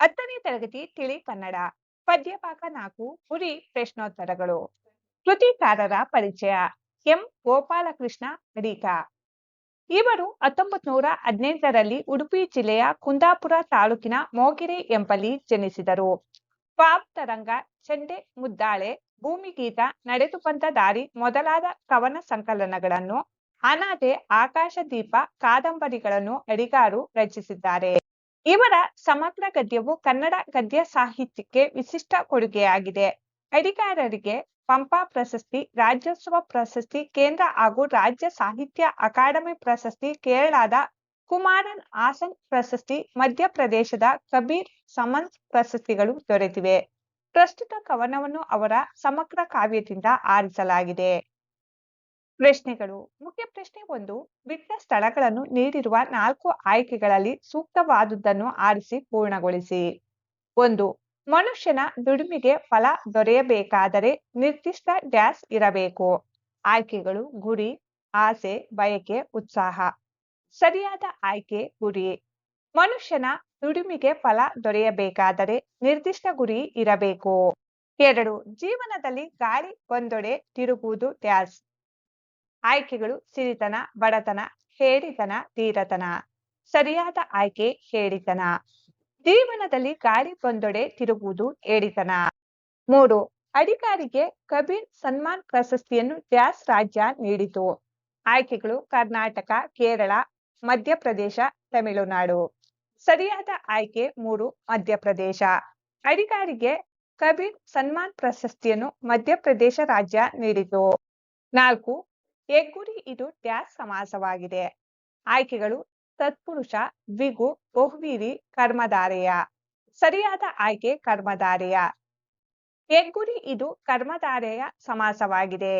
ಹತ್ತನೇ ತರಗತಿ ತಿಳಿ ಕನ್ನಡ ಪದ್ಯಪಾಕ ನಾಲ್ಕು, ಗುರಿ ಪ್ರಶ್ನೋತ್ತರಗಳು. ಕೃತಿಕಾರರ ಪರಿಚಯ, ಎಂ. ಗೋಪಾಲಕೃಷ್ಣ ಅಡಿಕ ಇವರು ಹತ್ತೊಂಬತ್ ನೂರ ಹದಿನೆಂಟರಲ್ಲಿ ಉಡುಪಿ ಜಿಲ್ಲೆಯ ಕುಂದಾಪುರ ತಾಲೂಕಿನ ಮೋಗಿರೆ ಎಂಬಲ್ಲಿ ಜನಿಸಿದರು. ತರಂಗ, ಚಂಡೆ ಮುದ್ದಾಳೆ, ಭೂಮಿಗೀತ ನಡೆದು ಬಂದ ದಾರಿ ಮೊದಲಾದ ಕವನ ಸಂಕಲನಗಳನ್ನು, ಅನಾದೆ ಆಕಾಶ ದೀಪ ಕಾದಂಬರಿಗಳನ್ನು, ಅಡಿಗಾರು ರಚಿಸಿದ್ದಾರೆ. ಇವರ ಸಮಗ್ರ ಗದ್ಯವು ಕನ್ನಡ ಗದ್ಯ ಸಾಹಿತ್ಯಕ್ಕೆ ವಿಶಿಷ್ಟ ಕೊಡುಗೆಯಾಗಿದೆ. ಅಡಿಗಾರರಿಗೆ ಪಂಪಾ ಪ್ರಶಸ್ತಿ, ರಾಜ್ಯೋತ್ಸವ ಪ್ರಶಸ್ತಿ, ಕೇಂದ್ರ ಹಾಗೂ ರಾಜ್ಯ ಸಾಹಿತ್ಯ ಅಕಾಡೆಮಿ ಪ್ರಶಸ್ತಿ, ಕೇರಳದ ಕುಮಾರನ್ ಹಾಸನ್ ಪ್ರಶಸ್ತಿ, ಮಧ್ಯಪ್ರದೇಶದ ಕಬೀರ್ ಸಮನ್ಸ್ ಪ್ರಶಸ್ತಿಗಳು ದೊರೆತಿವೆ. ಪ್ರಸ್ತುತ ಕವನವನ್ನು ಅವರ ಸಮಗ್ರ ಕಾವ್ಯದಿಂದ ಆರಿಸಲಾಗಿದೆ. ಪ್ರಶ್ನೆಗಳು. ಮುಖ್ಯ ಪ್ರಶ್ನೆ ಒಂದು, ವಿವಿಧ ಸ್ಥಳಗಳನ್ನು ನೀಡಿರುವ ನಾಲ್ಕು ಆಯ್ಕೆಗಳಲ್ಲಿ ಸೂಕ್ತವಾದುದನ್ನು ಆರಿಸಿ ಪೂರ್ಣಗೊಳಿಸಿ. ಒಂದು, ಮನುಷ್ಯನ ದುಡಿಮೆಗೆ ಫಲ ದೊರೆಯಬೇಕಾದರೆ ನಿರ್ದಿಷ್ಟ ಡ್ಯಾಶ್ ಇರಬೇಕು. ಆಯ್ಕೆಗಳು ಗುರಿ, ಆಸೆ, ಬಯಕೆ, ಉತ್ಸಾಹ. ಸರಿಯಾದ ಆಯ್ಕೆ, ಗುರಿ. ಮನುಷ್ಯನ ದುಡಿಮೆಗೆ ಫಲ ದೊರೆಯಬೇಕಾದರೆ ನಿರ್ದಿಷ್ಟ ಗುರಿ ಇರಬೇಕು. ಎರಡು, ಜೀವನದಲ್ಲಿ ಗಾಳಿ ಒಂದೊಡೆ ತಿರುಗುವುದು ಡ್ಯಾಶ್. ಆಯ್ಕೆಗಳು ಸಿರಿತನ, ಬಡತನ ಹೇಡಿತನ ಧೀರತನ ಸರಿಯಾದ ಆಯ್ಕೆ ಹೇಡಿತನ ಜೀವನದಲ್ಲಿ ಗಾಳಿ ಬಂದೊಡೆ ತಿರುಗುವುದು ಏಡಿತನ ಮೂರು, ಅಧಿಕಾರಿಗೆ ಕಬೀರ್ ಸನ್ಮಾನ್ ಪ್ರಶಸ್ತಿಯನ್ನು ಡ್ಯಾಸ್ ರಾಜ್ಯ ನೀಡಿತು. ಆಯ್ಕೆಗಳು ಕರ್ನಾಟಕ, ಕೇರಳ, ಮಧ್ಯಪ್ರದೇಶ, ತಮಿಳುನಾಡು. ಸರಿಯಾದ ಆಯ್ಕೆ ಮೂರು, ಮಧ್ಯಪ್ರದೇಶ. ಅಧಿಕಾರಿಗೆ ಕಬೀರ್ ಸನ್ಮಾನ್ ಪ್ರಶಸ್ತಿಯನ್ನು ಮಧ್ಯಪ್ರದೇಶ ರಾಜ್ಯ ನೀಡಿತು. ನಾಲ್ಕು ಹೆಗ್ಗುರಿ ಇದು ಡ್ಯಾಶ್ ಸಮಾಸವಾಗಿದೆ ಆಯ್ಕೆಗಳು ತತ್ಪುರುಷ ದ್ವಿಗು ಬಹುವೀರಿ, ಕರ್ಮಧಾರೆಯ. ಸರಿಯಾದ ಆಯ್ಕೆ ಕರ್ಮಧಾರೆಯ. ಹೆಗ್ಗುರಿ ಇದು ಕರ್ಮಧಾರೆಯ ಸಮಾಸವಾಗಿದೆ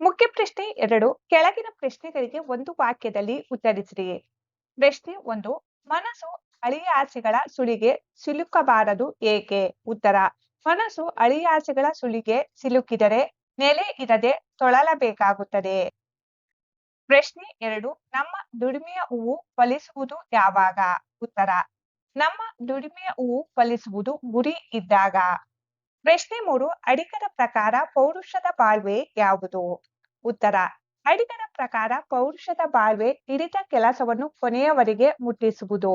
ಮುಖ್ಯ ಪ್ರಶ್ನೆ ಎರಡು, ಕೆಳಗಿನ ಪ್ರಶ್ನೆಗಳಿಗೆ ಒಂದು ವಾಕ್ಯದಲ್ಲಿ ಉತ್ತರಿಸಿರಿ. ಪ್ರಶ್ನೆ ಒಂದು, ಮನಸ್ಸು ಅಳಿಯಾಸೆಗಳ ಸುಳಿಗೆ ಸಿಲುಕಬಾರದು ಏಕೆ? ಉತ್ತರ, ಮನಸ್ಸು ಅಳಿಯಾಸೆಗಳ ಸುಳಿಗೆ ಸಿಲುಕಿದರೆ ನೆಲೆ ಇರದೆ ತೊಳಲಬೇಕಾಗುತ್ತದೆ. ಪ್ರಶ್ನೆ ಎರಡು, ನಮ್ಮ ದುಡಿಮೆಯ ಹೂವು ಫಲಿಸುವುದು ಯಾವಾಗ? ಉತ್ತರ, ನಮ್ಮ ದುಡಿಮೆಯ ಹೂವು ಫಲಿಸುವುದು ಗುರಿ ಇದ್ದಾಗ. ಪ್ರಶ್ನೆ ಮೂರು ಅಡಿಗರ ಪ್ರಕಾರ ಪೌರುಷದ ಬಾಳ್ವೆ ಯಾವುದು? ಉತ್ತರ ಅಡಿಗರ ಪ್ರಕಾರ ಪೌರುಷದ ಬಾಳ್ವೆ ಹಿಡಿದ ಕೆಲಸವನ್ನು ಕೊನೆಯವರೆಗೆ ಮುಟ್ಟಿಸುವುದು.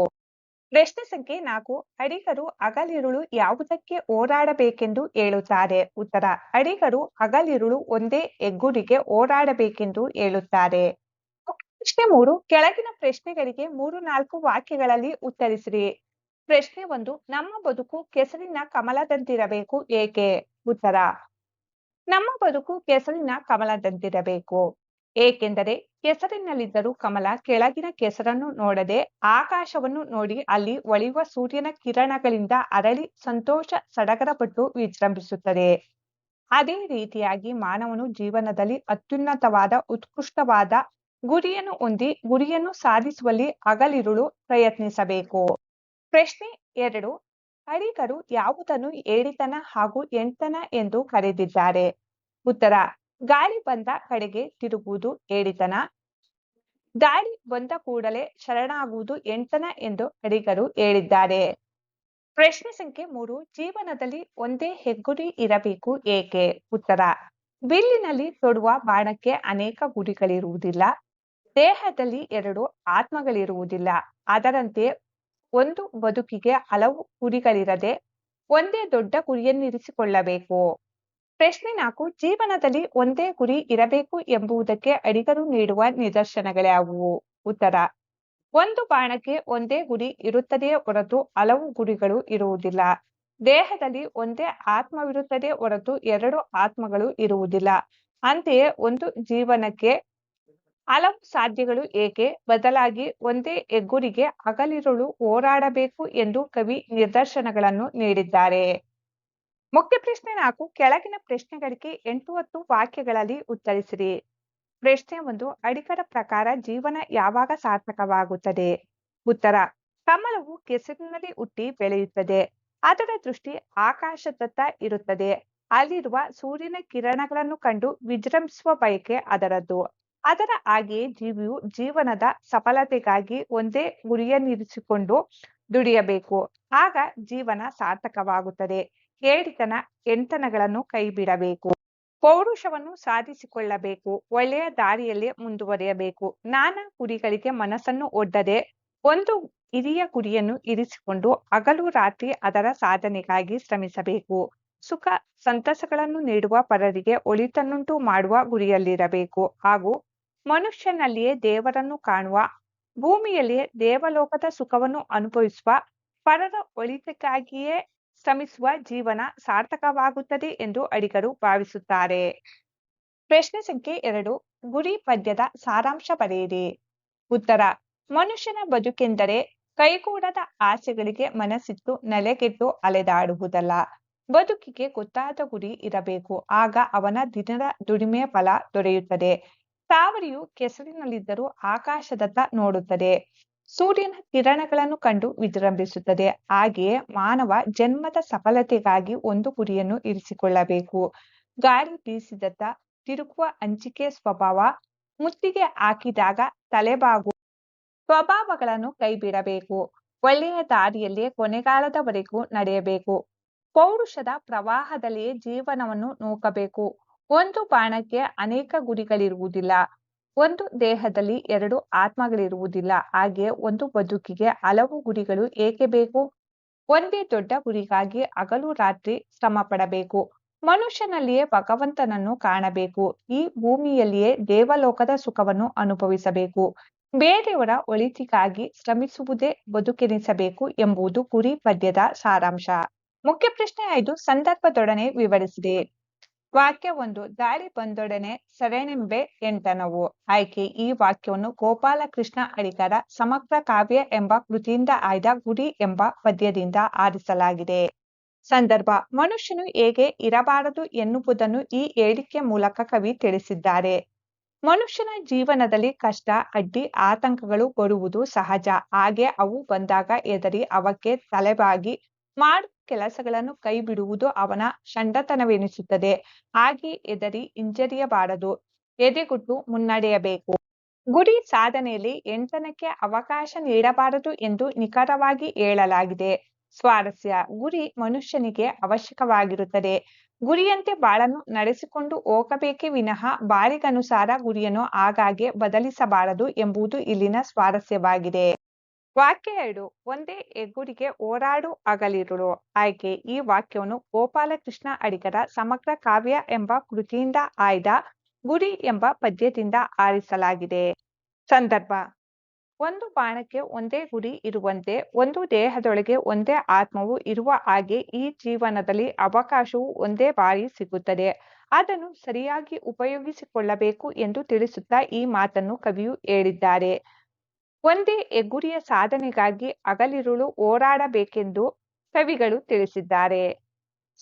ಪ್ರಶ್ನೆ ಸಂಖ್ಯೆ ನಾಲ್ಕು, ಅಡಿಗರು ಹಗಲಿರುಳು ಯಾವುದಕ್ಕೆ ಹೋರಾಡಬೇಕೆಂದು ಹೇಳುತ್ತಾರೆ? ಉತ್ತರ, ಅಡಿಗರು ಹಗಲಿರುಳು ಒಂದೇ ಹೆಗ್ಗುರಿಗೆ ಹೋರಾಡಬೇಕೆಂದು ಹೇಳುತ್ತಾರೆ. ಪ್ರಶ್ನೆ ಮೂರು, ಕೆಳಗಿನ ಪ್ರಶ್ನೆಗಳಿಗೆ ಮೂರು ನಾಲ್ಕು ವಾಕ್ಯಗಳಲ್ಲಿ ಉತ್ತರಿಸಿರಿ. ಪ್ರಶ್ನೆ ಒಂದು, ನಮ್ಮ ಬದುಕು ಕೆಸರಿನ ಕಮಲದಂತಿರಬೇಕು ಏಕೆ? ಉತ್ತರ, ನಮ್ಮ ಬದುಕು ಕೆಸರಿನ ಕಮಲದಂತಿರಬೇಕು. ಏಕೆಂದರೆ ಕೆಸರಿನಲ್ಲಿದ್ದರೂ ಕಮಲ ಕೆಳಗಿನ ಕೆಸರನ್ನು ನೋಡದೆ ಆಕಾಶವನ್ನು ನೋಡಿ ಅಲ್ಲಿ ಒಳೆಯುವ ಸೂರ್ಯನ ಕಿರಣಗಳಿಂದ ಅರಳಿ ಸಂತೋಷ ಸಡಗರಪಟ್ಟು ವಿಜೃಂಭಿಸುತ್ತದೆ. ಅದೇ ರೀತಿಯಾಗಿ ಮಾನವನು ಜೀವನದಲ್ಲಿ ಅತ್ಯುನ್ನತವಾದ, ಉತ್ಕೃಷ್ಟವಾದ ಗುರಿಯನ್ನು ಹೊಂದಿ ಗುರಿಯನ್ನು ಸಾಧಿಸುವಲ್ಲಿ ಹಗಲಿರುಳು ಪ್ರಯತ್ನಿಸಬೇಕು. ಪ್ರಶ್ನೆ ಎರಡು ಅಡಿಗರು ಯಾವುದನ್ನು ಏಡಿತನ ಹಾಗೂ ಎಂಟನ ಎಂದು ಕರೆದಿದ್ದಾರೆ? ಉತ್ತರ, ಗಾಳಿ ಬಂದ ಕಡೆಗೆ ತಿರುಗುವುದು ಏಡಿತನ ಗಾಳಿ ಬಂದ ಕೂಡಲೇ ಶರಣಾಗುವುದು ಎಂಟನ ಎಂದು ಅಡಿಗರು ಹೇಳಿದ್ದಾರೆ. ಪ್ರಶ್ನೆ ಸಂಖ್ಯೆ ಮೂರು, ಜೀವನದಲ್ಲಿ ಒಂದೇ ಹೆಗ್ಗುರಿ ಇರಬೇಕು ಏಕೆ? ಉತ್ತರ, ಬಿಲ್ಲಿನಲ್ಲಿ ತೊಡುವ ಬಾಣಕ್ಕೆ ಅನೇಕ ಗುರಿಗಳಿರುವುದಿಲ್ಲ. ದೇಹದಲ್ಲಿ ಎರಡು ಆತ್ಮಗಳಿರುವುದಿಲ್ಲ. ಅದರಂತೆ ಒಂದು ಬದುಕಿಗೆ ಹಲವು ಗುರಿಗಳಿರದೆ ಒಂದೇ ದೊಡ್ಡ ಗುರಿಯನ್ನಿರಿಸಿಕೊಳ್ಳಬೇಕು ಪ್ರಶ್ನೆ ನಾಲ್ಕು, ಜೀವನದಲ್ಲಿ ಒಂದೇ ಗುರಿ ಇರಬೇಕು ಎಂಬುದಕ್ಕೆ ಅಡಿಗರು ನೀಡುವ ನಿದರ್ಶನಗಳ್ಯಾವುವು ಉತ್ತರ, ಒಂದು ಬಾಣಕ್ಕೆ ಒಂದೇ ಗುರಿ ಇರುತ್ತದೆಯೇ ಹೊರತು ಹಲವು ಗುರಿಗಳು ಇರುವುದಿಲ್ಲ. ದೇಹದಲ್ಲಿ ಒಂದೇ ಆತ್ಮವಿರುತ್ತದೆ ಹೊರತು ಎರಡು ಆತ್ಮಗಳು ಇರುವುದಿಲ್ಲ. ಅಂತೆಯೇ ಒಂದು ಜೀವನಕ್ಕೆ ಹಲವು ಸಾಧ್ಯಗಳು ಏಕೆ ಬದಲಾಗಿ ಒಂದೇ ಹೆಗ್ಗುರಿಗೆ ಹಗಲಿರುಳು ಹೋರಾಡಬೇಕು ಎಂದು ಕವಿ ನಿದರ್ಶನಗಳನ್ನು ನೀಡಿದ್ದಾರೆ. ಮುಖ್ಯ ಪ್ರಶ್ನೆ ನಾಲ್ಕು, ಕೆಳಗಿನ ಪ್ರಶ್ನೆಗಳಿಗೆ ಎಂಟು ಹತ್ತು ವಾಕ್ಯಗಳಲ್ಲಿ ಉತ್ತರಿಸಿರಿ. ಪ್ರಶ್ನೆ ಒಂದು, ಅಡಿಗರ ಪ್ರಕಾರ ಜೀವನ ಯಾವಾಗ ಸಾರ್ಥಕವಾಗುತ್ತದೆ? ಉತ್ತರ, ಕಮಲವು ಕೆಸರಿನಲ್ಲಿ ಹುಟ್ಟಿ ಬೆಳೆಯುತ್ತದೆ. ಅದರ ದೃಷ್ಟಿ ಆಕಾಶದತ್ತ ಇರುತ್ತದೆ. ಅಲ್ಲಿರುವ ಸೂರ್ಯನ ಕಿರಣಗಳನ್ನು ಕಂಡು ವಿಜೃಂಭಿಸುವ ಬಯಕೆ ಅದರದ್ದು. ಅದರ ಹಾಗೆಯೇ ಜೀವಿಯು ಜೀವನದ ಸಫಲತೆಗಾಗಿ ಒಂದೇ ಗುರಿಯನ್ನಿರಿಸಿಕೊಂಡು ದುಡಿಯಬೇಕು. ಆಗ ಜೀವನ ಸಾರ್ಥಕವಾಗುತ್ತದೆ. ಹೇಳಿತನ ಎಂತನಗಳನ್ನು ಕೈಬಿಡಬೇಕು. ಪೌರುಷವನ್ನು ಸಾಧಿಸಿಕೊಳ್ಳಬೇಕು. ಒಳ್ಳೆಯ ದಾರಿಯಲ್ಲಿ ಮುಂದುವರಿಯಬೇಕು. ನಾನಾ ಗುರಿಗಳಿಗೆ ಮನಸ್ಸನ್ನು ಒಡ್ಡದೆ ಒಂದು ಹಿರಿಯ ಗುರಿಯನ್ನು ಇರಿಸಿಕೊಂಡು ಹಗಲು ರಾತ್ರಿ ಅದರ ಸಾಧನೆಗಾಗಿ ಶ್ರಮಿಸಬೇಕು. ಸುಖ, ಸಂತಸಗಳನ್ನು ನೀಡುವ ಪರರಿಗೆ ಒಳಿತನ್ನುಂಟು ಮಾಡುವ ಗುರಿಯಲ್ಲಿರಬೇಕು. ಹಾಗೂ ಮನುಷ್ಯನಲ್ಲಿಯೇ ದೇವರನ್ನು ಕಾಣುವ, ಭೂಮಿಯಲ್ಲಿಯೇ ದೇವಲೋಕದ ಸುಖವನ್ನು ಅನುಭವಿಸುವ, ಪರರ ಒಳಿತಕ್ಕಾಗಿಯೇ ಶ್ರಮಿಸುವ ಜೀವನ ಸಾರ್ಥಕವಾಗುತ್ತದೆ ಎಂದು ಅಡಿಗರು ಭಾವಿಸುತ್ತಾರೆ. ಪ್ರಶ್ನೆ ಸಂಖ್ಯೆ ಎರಡು, ಗುರಿ ಪದ್ಯದ ಸಾರಾಂಶ ಬರೆಯಿರಿ. ಉತ್ತರ, ಮನುಷ್ಯನ ಬದುಕೆಂದರೆ ಕೈಗೂಡದ ಆಸೆಗಳಿಗೆ ಮನಸ್ಸಿಟ್ಟು ನೆಲೆಗೆಟ್ಟು ಅಲೆದಾಡುವುದಲ್ಲ. ಬದುಕಿಗೆ ಗೊತ್ತಾದ ಗುರಿ ಇರಬೇಕು, ಆಗ ಅವನ ದಿನದ ದುಡಿಮೆಯ ಫಲ ದೊರೆಯುತ್ತದೆ. ತಾವರಿಯು ಕೆಸರಿನಲ್ಲಿದ್ದರೂ ಆಕಾಶದತ್ತ ನೋಡುತ್ತದೆ. ಸೂರ್ಯನ ಕಿರಣಗಳನ್ನು ಕಂಡು ವಿಜೃಂಭಿಸುತ್ತದೆ. ಹಾಗೆಯೇ ಮಾನವ ಜನ್ಮದ ಸಫಲತೆಗಾಗಿ ಒಂದು ಗುರಿಯನ್ನು ಇರಿಸಿಕೊಳ್ಳಬೇಕು. ಗಾಳಿ ಬೀಸಿದತ್ತ ತಿರುಗುವ ಹಂಚಿಕೆ ಸ್ವಭಾವ ಮುತ್ತಿಗೆ ಹಾಕಿದಾಗ ತಲೆಬಾಗು ಸ್ವಭಾವಗಳನ್ನು ಕೈಬಿಡಬೇಕು. ಒಳ್ಳೆಯ ದಾರಿಯಲ್ಲಿ ಕೊನೆಗಾಲದವರೆಗೂ ನಡೆಯಬೇಕು. ಪೌರುಷದ ಪ್ರವಾಹದಲ್ಲಿಯೇ ಜೀವನವನ್ನು ನೂಕಬೇಕು. ಒಂದು ಬಾಣಕ್ಕೆ ಅನೇಕ ಗುರಿಗಳಿರುವುದಿಲ್ಲ, ಒಂದು ದೇಹದಲ್ಲಿ ಎರಡು ಆತ್ಮಗಳಿರುವುದಿಲ್ಲ, ಹಾಗೆ ಒಂದು ಬದುಕಿಗೆ ಹಲವು ಗುರಿಗಳು ಏಕೆ ಬೇಕು? ಒಂದೇ ದೊಡ್ಡ ಗುರಿಗಾಗಿ ಹಗಲು ರಾತ್ರಿ ಶ್ರಮ ಪಡಬೇಕು ಮನುಷ್ಯನಲ್ಲಿಯೇ ಭಗವಂತನನ್ನು ಕಾಣಬೇಕು, ಈ ಭೂಮಿಯಲ್ಲಿಯೇ ದೇವಲೋಕದ ಸುಖವನ್ನು ಅನುಭವಿಸಬೇಕು, ಬೇರೆಯವರ ಒಳಿತಿಗಾಗಿ ಶ್ರಮಿಸುವುದೇ ಬದುಕೆನಿಸಬೇಕು ಎಂಬುದು ಗುರಿ ಪದ್ಯದ ಸಾರಾಂಶ. ಮುಖ್ಯ ಪ್ರಶ್ನೆ ಐದು, ಸಂದರ್ಭದೊಡನೆ ವಿವರಿಸಿದೆ. ವಾಕ್ಯ ಒಂದು, ದಾರಿ ಬಂದೊಡನೆ ಸರಣೆಂಬೆ ಎಂಟನವು. ಆಯ್ಕೆ, ಈ ವಾಕ್ಯವನ್ನು ಗೋಪಾಲಕೃಷ್ಣ ಅಡಿಗರ ಸಮಗ್ರ ಕಾವ್ಯ ಎಂಬ ಕೃತಿಯಿಂದ ಆಯ್ದ ಗುಡಿ ಎಂಬ ಪದ್ಯದಿಂದ ಆರಿಸಲಾಗಿದೆ. ಸಂದರ್ಭ, ಮನುಷ್ಯನು ಹೇಗೆ ಇರಬಾರದು ಎನ್ನುವುದನ್ನು ಈ ಹೇಳಿಕೆ ಮೂಲಕ ಕವಿ ತಿಳಿಸಿದ್ದಾರೆ. ಮನುಷ್ಯನ ಜೀವನದಲ್ಲಿ ಕಷ್ಟ, ಅಡ್ಡಿ, ಆತಂಕಗಳು ಬರುವುದು ಸಹಜ. ಹಾಗೆ ಅವು ಬಂದಾಗ ಎದರಿ ಅವಕ್ಕೆ ತಲೆಬಾಗಿ ಮಾಡು ಕೆಲಸಗಳನ್ನು ಕೈ ಬಿಡುವುದು ಅವನ ಷಂಡತನವೆನಿಸುತ್ತದೆ. ಹಾಗೆ ಎದರಿ ಹಿಂಜರಿಯಬಾರದು. ಎದೆಗುಟ್ಟು ಮುನ್ನಡೆಯಬೇಕು. ಗುರಿ ಸಾಧನೆಯಲ್ಲಿ ಎಂಟನಕ್ಕೆ ಅವಕಾಶ ನೀಡಬಾರದು ಎಂದು ನಿಖರವಾಗಿ ಹೇಳಲಾಗಿದೆ. ಸ್ವಾರಸ್ಯ. ಗುರಿ ಮನುಷ್ಯನಿಗೆ ಅವಶ್ಯಕವಾಗಿರುತ್ತದೆ. ಗುರಿಯಂತೆ ಬಾಳನ್ನು ನಡೆಸಿಕೊಂಡು ಹೋಗಬೇಕೇ ವಿನಃ ಬಾಳಿಗನುಸಾರ ಗುರಿಯನ್ನು ಆಗಾಗ್ಗೆ ಬದಲಿಸಬಾರದು ಎಂಬುದು ಇಲ್ಲಿನ ಸ್ವಾರಸ್ಯವಾಗಿದೆ. ವಾಕ್ಯ ಎರಡು, ಒಂದೇ ಎಗುರಿಗೆ ಓಡಾಡು ಅಗಲಿರುಳು. ಆಯ್ಕೆ ಈ ವಾಕ್ಯವನ್ನು ಗೋಪಾಲಕೃಷ್ಣ ಅಡಿಗರ ಸಮಗ್ರ ಕಾವ್ಯ ಎಂಬ ಕೃತಿಯಿಂದ ಆಯ್ದ ಗುರಿ ಎಂಬ ಪದ್ಯದಿಂದ ಆರಿಸಲಾಗಿದೆ. ಸಂದರ್ಭ, ಒಂದು ಬಾಣಕ್ಕೆ ಒಂದೇ ಗುರಿ ಇರುವಂತೆ ಒಂದು ದೇಹದೊಳಗೆ ಒಂದೇ ಆತ್ಮವು ಇರುವ ಹಾಗೆ ಈ ಜೀವನದಲ್ಲಿ ಅವಕಾಶವು ಒಂದೇ ಬಾರಿ ಸಿಗುತ್ತದೆ. ಅದನ್ನು ಸರಿಯಾಗಿ ಉಪಯೋಗಿಸಿಕೊಳ್ಳಬೇಕು ಎಂದು ತಿಳಿಸುತ್ತಾ ಈ ಮಾತನ್ನು ಕವಿಯು ಹೇಳಿದ್ದಾರೆ. ಒಂದೇ ಹೆಗ್ಗುರಿಯ ಸಾಧನೆಗಾಗಿ ಹಗಲಿರುಳು ಹೋರಾಡಬೇಕೆಂದು ಕವಿಗಳು ತಿಳಿಸಿದ್ದಾರೆ.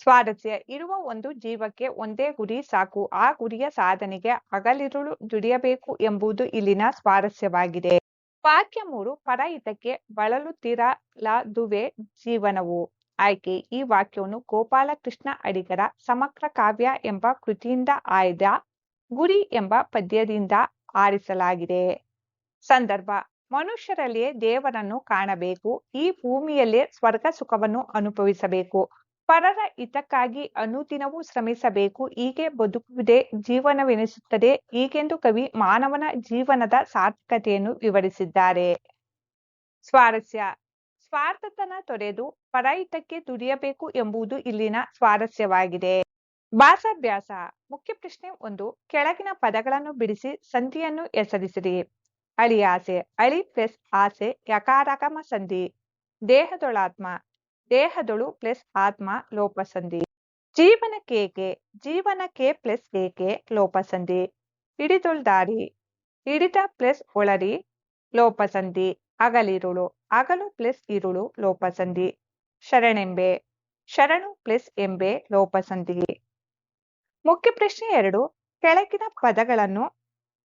ಸ್ವಾರಸ್ಯ, ಇರುವ ಒಂದು ಜೀವಕ್ಕೆ ಒಂದೇ ಗುರಿ ಸಾಕು. ಆ ಗುರಿಯ ಸಾಧನೆಗೆ ಹಗಲಿರುಳು ದುಡಿಯಬೇಕು ಎಂಬುದು ಇಲ್ಲಿನ ಸ್ವಾರಸ್ಯವಾಗಿದೆ. ವಾಕ್ಯ ಮೂರು ಪರಹಿತಕ್ಕೆ ಬಳಲುತ್ತಿರಲದುವೆ ಜೀವನವು. ಆಯ್ಕೆ, ಈ ವಾಕ್ಯವನ್ನು ಗೋಪಾಲಕೃಷ್ಣ ಅಡಿಗರ ಸಮಗ್ರ ಕಾವ್ಯ ಎಂಬ ಕೃತಿಯಿಂದ ಆಯ್ದ ಗುರಿ ಎಂಬ ಪದ್ಯದಿಂದ ಆರಿಸಲಾಗಿದೆ. ಸಂದರ್ಭ ಮನುಷ್ಯರಲ್ಲಿಯೇ ದೇವರನ್ನು ಕಾಣಬೇಕು, ಈ ಭೂಮಿಯಲ್ಲೇ ಸ್ವರ್ಗ ಸುಖವನ್ನು ಅನುಭವಿಸಬೇಕು. ಪರರ ಹಿತಕ್ಕಾಗಿ ಅನುದಿನವೂ ಶ್ರಮಿಸಬೇಕು. ಹೀಗೆ ಬದುಕುವುದೇ ಜೀವನವೆನಿಸುತ್ತದೆ. ಹೀಗೆಂದು ಕವಿ ಮಾನವನ ಜೀವನದ ಸಾರ್ಥಕತೆಯನ್ನು ವಿವರಿಸಿದ್ದಾರೆ. ಸ್ವಾರಸ್ಯ. ಸ್ವಾರ್ಥತನ ತೊರೆದು ಪರಹಿತಕ್ಕೆ ದುಡಿಯಬೇಕು ಎಂಬುದು ಇಲ್ಲಿನ ಸ್ವಾರಸ್ಯವಾಗಿದೆ. ಭಾಷಾಭ್ಯಾಸ. ಮುಖ್ಯ ಪ್ರಶ್ನೆ ಒಂದು. ಕೆಳಗಿನ ಪದಗಳನ್ನು ಬಿಡಿಸಿ ಸಂಧಿಯನ್ನು ಹೆಸರಿಸಿರಿ. ಅಳಿ ಆಸೆ ಅಳಿ ಪ್ಲಸ್ ಆಸೆ ಯಕಾರಕಮ ಸಂಧಿ ದೇಹದೊಳಾತ್ಮ ದೇಹದೊಳು ಪ್ಲಸ್ ಆತ್ಮ ಲೋಪಸಂಧಿ ಜೀವನಕ್ಕೇಕೆ ಜೀವನಕ್ಕೆ ಪ್ಲಸ್ ಏಕೆ ಲೋಪಸಂಧಿ ಹಿಡಿದೊಳ್ದಾರಿ ಹಿಡಿತ ಪ್ಲಸ್ ಒಳರಿ ಲೋಪಸಂಧಿ ಅಗಲಿರುಳು ಅಗಲು ಪ್ಲಸ್ ಇರುಳು ಲೋಪಸಂಧಿ ಶರಣೆಂಬೆ ಶರಣು ಪ್ಲಸ್ ಎಂಬೆ ಲೋಪಸಂಧಿ ಮುಖ್ಯ ಪ್ರಶ್ನೆ ಎರಡು, ಕೆಳಗಿನ ಪದಗಳನ್ನು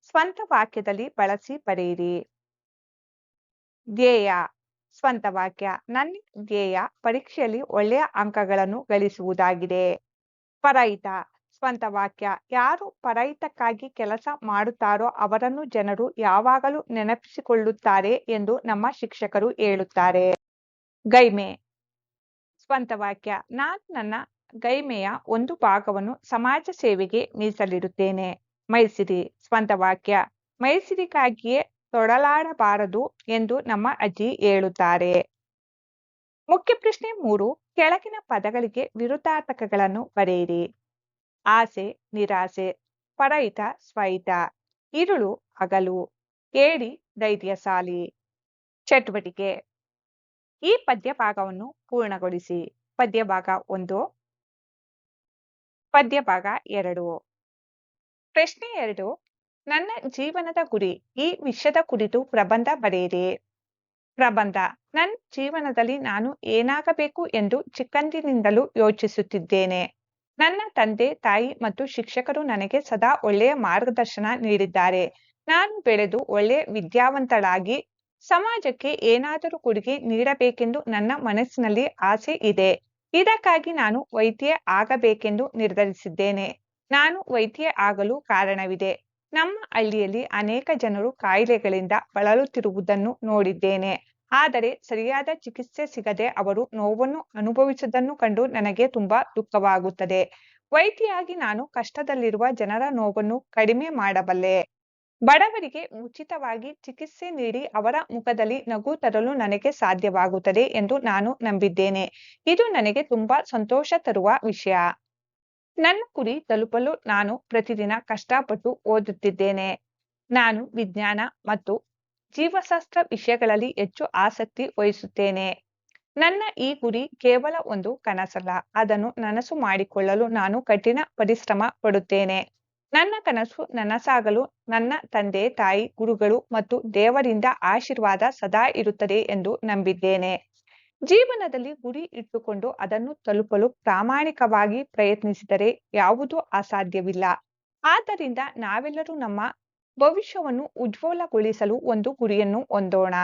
ಸ್ವಂತ ವಾಕ್ಯದಲ್ಲಿ ಬಳಸಿ ಬರೆಯಿರಿ. ಧ್ಯೇಯ, ಸ್ವಂತ ವಾಕ್ಯ. ನನ್ನ ಧ್ಯೇಯ ಪರೀಕ್ಷೆಯಲ್ಲಿ ಒಳ್ಳೆಯ ಅಂಕಗಳನ್ನು ಗಳಿಸುವುದಾಗಿದೆ. ಪರಹಿತ ಸ್ವಂತ ವಾಕ್ಯ. ಯಾರು ಪರಹಿತಕ್ಕಾಗಿ ಕೆಲಸ ಮಾಡುತ್ತಾರೋ ಅವರನ್ನು ಜನರು ಯಾವಾಗಲೂ ನೆನಪಿಸಿಕೊಳ್ಳುತ್ತಾರೆ ಎಂದು ನಮ್ಮ ಶಿಕ್ಷಕರು ಹೇಳುತ್ತಾರೆ. ಗೈಮೆ, ಸ್ವಂತ ವಾಕ್ಯ. ನಾನು ನನ್ನ ಗೈಮೆಯ ಒಂದು ಭಾಗವನ್ನು ಸಮಾಜ ಸೇವೆಗೆ ಮೀಸಲಿಡುತ್ತೇನೆ. ಮೈಸಿರಿ ಸ್ವಂತ ವಾಕ್ಯ. ಮೈಸಿರಿಗಾಗಿಯೇ ತೊಡಲಾಡಬಾರದು ಎಂದು ನಮ್ಮ ಅಜ್ಜಿ ಹೇಳುತ್ತಾರೆ. ಮುಖ್ಯ ಪ್ರಶ್ನೆ ಮೂರು, ಕೆಳಗಿನ ಪದಗಳಿಗೆ ವಿರುದ್ಧಾರ್ಥಕಗಳನ್ನು ಬರೆಯಿರಿ. ಆಸೆ, ನಿರಾಸೆ ಪರಹಿತ ಸ್ವಹಿತ ಇರುಳು, ಹಗಲು, ಕೇಡಿ ಧೈರ್ಯಶಾಲಿ ಚಟುವಟಿಕೆ. ಈ ಪದ್ಯ ಭಾಗವನ್ನು ಪೂರ್ಣಗೊಳಿಸಿ. ಪದ್ಯ ಭಾಗ ಒಂದು. ಪದ್ಯ ಭಾಗ ಎರಡು. ಪ್ರಶ್ನೆ ಎರಡು. ನನ್ನ ಜೀವನದ ಗುರಿ ಈ ವಿಷಯದ ಕುರಿತು ಪ್ರಬಂಧ ಬರೆಯಿರಿ. ಪ್ರಬಂಧ. ನನ್ನ ಜೀವನದಲ್ಲಿ ನಾನು ಏನಾಗಬೇಕು ಎಂದು ಚಿಕ್ಕಂದಿನಿಂದಲೂ ಯೋಚಿಸುತ್ತಿದ್ದೇನೆ. ನನ್ನ ತಂದೆ, ತಾಯಿ ಮತ್ತು ಶಿಕ್ಷಕರು ನನಗೆ ಸದಾ ಒಳ್ಳೆಯ ಮಾರ್ಗದರ್ಶನ ನೀಡಿದ್ದಾರೆ. ನಾನು ಬೆಳೆದು ಒಳ್ಳೆಯ ವಿದ್ಯಾವಂತಳಾಗಿ ಸಮಾಜಕ್ಕೆ ಏನಾದರೂ ಕೊಡುಗೆ ನೀಡಬೇಕೆಂದು ನನ್ನ ಮನಸ್ಸಿನಲ್ಲಿ ಆಸೆ ಇದೆ. ಇದಕ್ಕಾಗಿ ನಾನು ವೈದ್ಯ ಆಗಬೇಕೆಂದು ನಿರ್ಧರಿಸಿದ್ದೇನೆ. ನಾನು ವೈದ್ಯೆ ಆಗಲು ಕಾರಣವಿದೆ. ನಮ್ಮ ಹಳ್ಳಿಯಲ್ಲಿ ಅನೇಕ ಜನರು ಕಾಯಿಲೆಗಳಿಂದ ಬಳಲುತ್ತಿರುವುದನ್ನು ನೋಡಿದ್ದೇನೆ. ಆದರೆ ಸರಿಯಾದ ಚಿಕಿತ್ಸೆ ಸಿಗದೆ ಅವರು ನೋವನ್ನು ಅನುಭವಿಸುವುದನ್ನು ಕಂಡು ನನಗೆ ತುಂಬಾ ದುಃಖವಾಗುತ್ತದೆ. ವೈದ್ಯೆಯಾಗಿ ನಾನು ಕಷ್ಟದಲ್ಲಿರುವ ಜನರ ನೋವನ್ನು ಕಡಿಮೆ ಮಾಡಬಲ್ಲೆ. ಬಡವರಿಗೆ ಉಚಿತವಾಗಿ ಚಿಕಿತ್ಸೆ ನೀಡಿ ಅವರ ಮುಖದಲ್ಲಿ ನಗು ತರಲು ನನಗೆ ಸಾಧ್ಯವಾಗುತ್ತದೆ ಎಂದು ನಾನು ನಂಬಿದ್ದೇನೆ. ಇದು ನನಗೆ ತುಂಬಾ ಸಂತೋಷ ತರುವ ವಿಷಯ. ನನ್ನ ಗುರಿ ತಲುಪಲು ನಾನು ಪ್ರತಿದಿನ ಕಷ್ಟಪಟ್ಟು ಓದುತ್ತಿದ್ದೇನೆ. ನಾನು ವಿಜ್ಞಾನ ಮತ್ತು ಜೀವಶಾಸ್ತ್ರ ವಿಷಯಗಳಲ್ಲಿ ಹೆಚ್ಚು ಆಸಕ್ತಿ ವಹಿಸುತ್ತೇನೆ. ನನ್ನ ಈ ಗುರಿ ಕೇವಲ ಒಂದು ಕನಸಲ್ಲ. ಅದನ್ನು ನನಸು ಮಾಡಿಕೊಳ್ಳಲು ನಾನು ಕಠಿಣ ಪರಿಶ್ರಮ ಪಡುತ್ತೇನೆ. ನನ್ನ ಕನಸು ನನಸಾಗಲು ನನ್ನ ತಂದೆ, ತಾಯಿ, ಗುರುಗಳು ಮತ್ತು ದೇವರಿಂದ ಆಶೀರ್ವಾದ ಸದಾ ಇರುತ್ತದೆ ಎಂದು ನಂಬಿದ್ದೇನೆ. ಜೀವನದಲ್ಲಿ ಗುರಿ ಇಟ್ಟುಕೊಂಡು ಅದನ್ನು ತಲುಪಲು ಪ್ರಾಮಾಣಿಕವಾಗಿ ಪ್ರಯತ್ನಿಸಿದರೆ ಯಾವುದೂ ಅಸಾಧ್ಯವಿಲ್ಲ. ಆದ್ದರಿಂದ ನಾವೆಲ್ಲರೂ ನಮ್ಮ ಭವಿಷ್ಯವನ್ನು ಉಜ್ವಲಗೊಳಿಸಲು ಒಂದು ಗುರಿಯನ್ನು ಹೊಂದೋಣ.